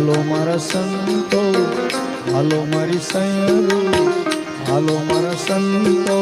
હાલો મારા સંતો હાલો મારી સૈરું હાલો મારા સંતો.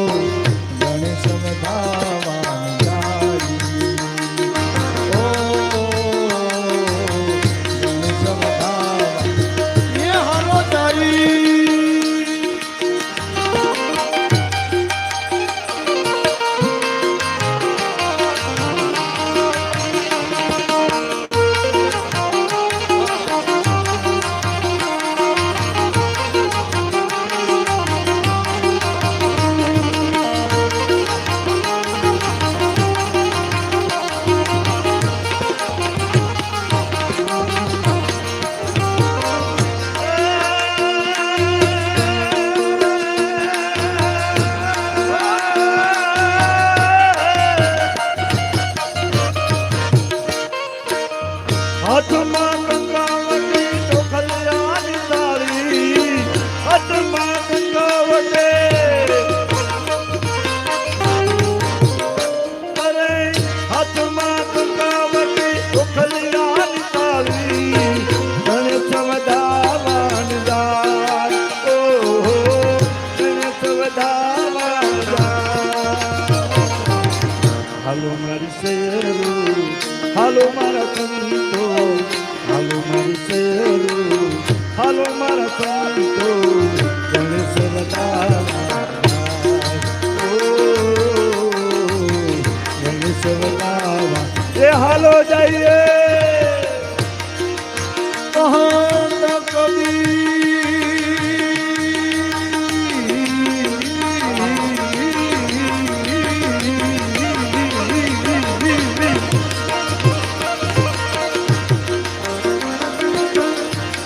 હાલો જઈએ.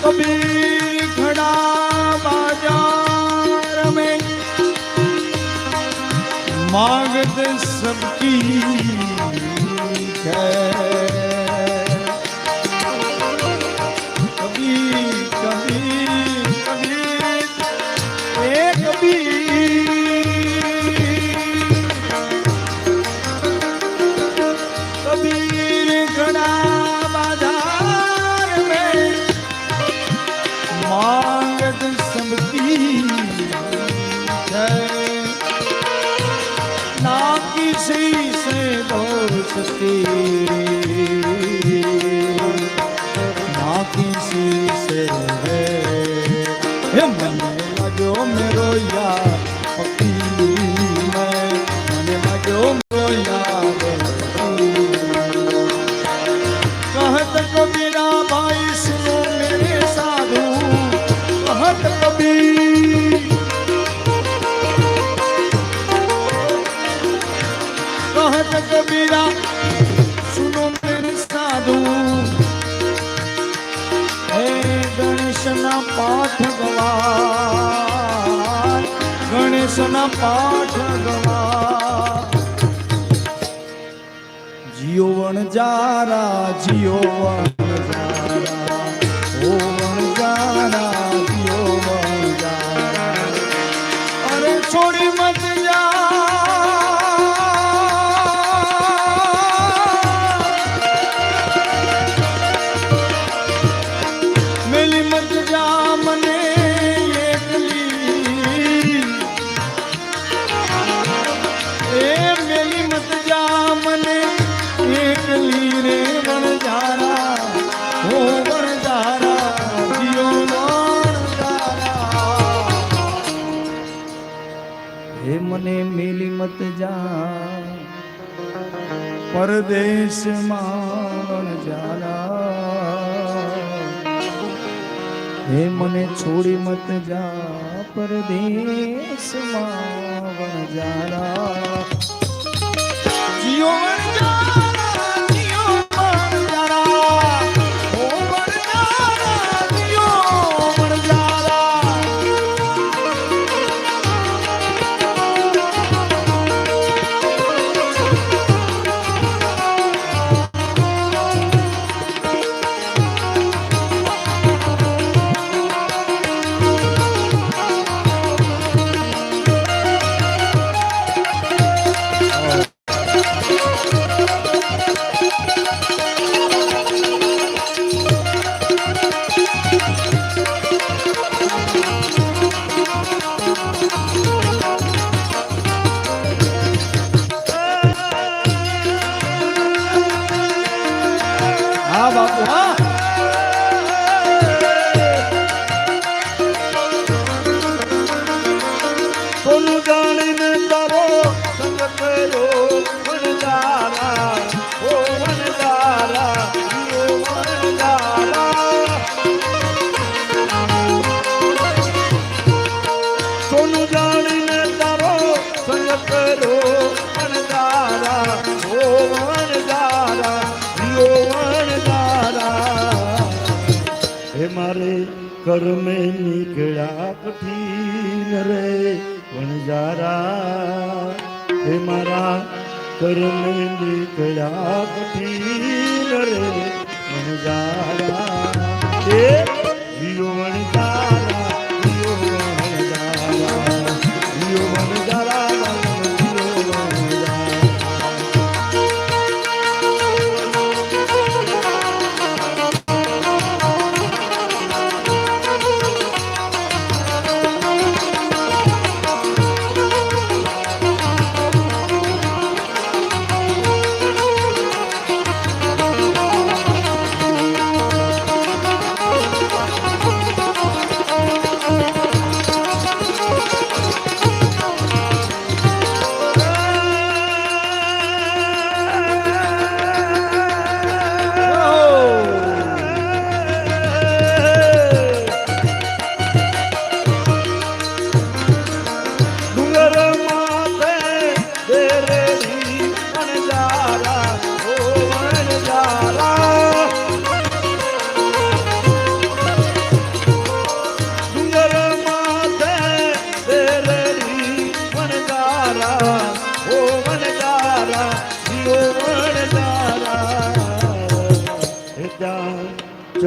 કબીર. मद सबकी कभी कभी कभी एक भी कबीर गड़ा ગણેશના પાઠ ગવા ગણેશના પાઠ ગવા જીઓ વણજારા જીઓ વણજારા હે મને મેલી મત જા. પરદેશમાં જાના. હે મને છોડી મત જા. પરદેશમાં વણજારા જીઓ વણજારા સોનું જાણીને તારો સંગ કર્યો વનજારા ઓ વનજારા જીઓ વનજારા સોનું જાણીને તારો સંગ કર્યો વનજારા ઓ વનજારા મારે કર્મે નીકળ્યા કઠિન રે વણજારા હે મારા કર્મ નીકળ્યા કઠિન રે વણજારા હે જીઓ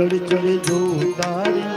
ચડી ચડ જો તારી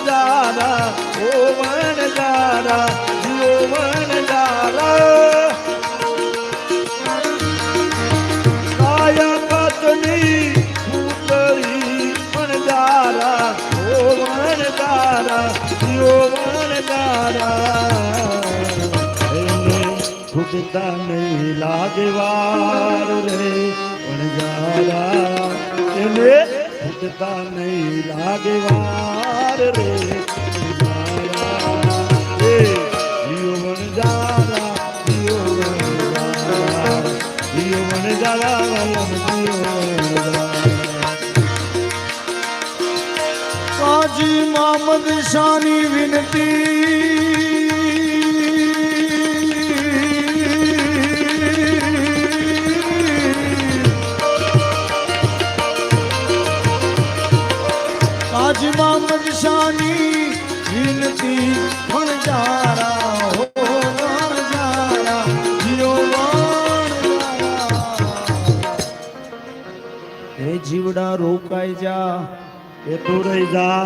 વણજારા ઓ વણજારા જીઓ વણજારા કાયા કાચની પૂતળી વણજારા ઓ વણજારા જીઓ વણજારા લાગવાર રે વણજારા એને ખૂટતા નહીં રે. વલમ જીઓ વણજારા કાજી મામદ શાની વિનતી તું રહી જા.